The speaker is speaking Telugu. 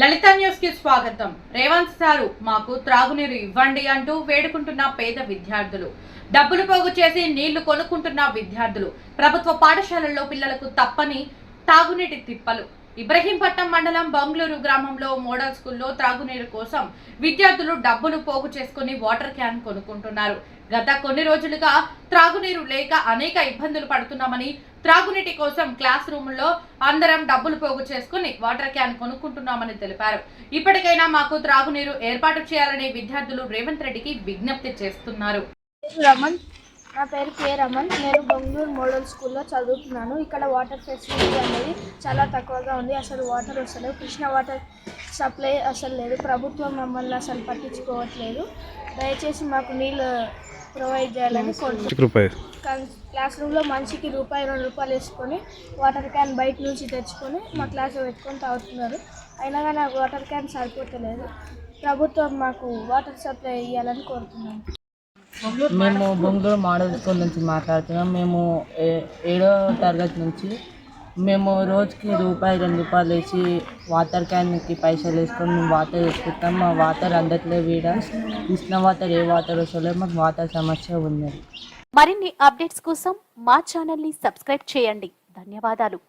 లలిత న్యూస్కి స్వాగతం. రేవంత్ సారు మాకు త్రాగునీరు ఇవ్వండి అంటూ వేడుకుంటున్న పేద విద్యార్థులు. డబ్బులు పోగు చేసి నీళ్ళు కొనుక్కుంటున్న విద్యార్థులు. ప్రభుత్వ పాఠశాలల్లో పిల్లలకు తప్పని తాగునీటి తిప్పలు. ఇబ్రహీంపట్నం మండలం బెంగళూరు గ్రామంలో మోడల్ స్కూల్లో త్రాగునీరు కోసం విద్యార్థులు డబ్బులు పోగు చేసుకుని వాటర్ క్యాన్ కొనుక్కుంటున్నారు. గత కొన్ని రోజులుగా త్రాగునీరు లేక అనేక ఇబ్బందులు పడుతున్నామని త్రాగునీటి కోసం క్లాస్ రూముల్లో అందరం డబ్బులు పోగు చేసుకుని వాటర్ క్యాన్ కొనుక్కుంటున్నామని తెలిపారు. ఇప్పటికైనా మాకు త్రాగునీరు ఏర్పాటు చేయాలని విద్యార్థులు రేవంత్ రెడ్డికి విజ్ఞప్తి చేస్తున్నారు. రమణ్ నా పేరు కే రమణ్ నేను బెంగళూరు మోడల్ స్కూల్లో చదువుతున్నాను. ఇక్కడ వాటర్ ఫెసిలిటీ అనేది చాలా తక్కువగా ఉంది. అసలు వాటర్ వస్తలేదు కృష్ణ వాటర్ సప్లై అసలు లేదు. ప్రభుత్వం మమ్మల్ని అసలు పట్టించుకోవట్లేదు. దయచేసి మాకు నీళ్ళు ప్రొవైడ్ చేయాలని కానీ క్లాస్ రూమ్లో మనిషికి రూపాయి రెండు రూపాయలు వేసుకొని వాటర్ క్యాన్ బయట నుంచి తెచ్చుకొని మా క్లాస్లో పెట్టుకొని తాగుతున్నారు. అయినా కానీ ఆ వాటర్ క్యాన్ సరిపోతలేదు. ప్రభుత్వం మాకు వాటర్ సప్లై ఇవ్వాలని కోరుతున్నాను మేము బొంగళూరు మోడల్ స్కూల్ నుంచి మాట్లాడుతున్నాం. మేము ఏ- ఏడో తరగతి నుంచి మేము రోజుకి రూపాయి రెండు రూపాయలు వేసి వాటర్ క్యాన్కి పైసలు వేసుకొని మేము వాటర్ తెచ్చుకుంటాం మా వాటర్ అందట్లేదు వీడ. కృష్ణ వాటర్ ఏ వాటర్ వస్తలేదు మాకు వాటర్ సమస్య ఉన్నది. మరిన్ని అప్డేట్స్ కోసం మా ఛానల్ని సబ్స్క్రైబ్ చేయండి. ధన్యవాదాలు.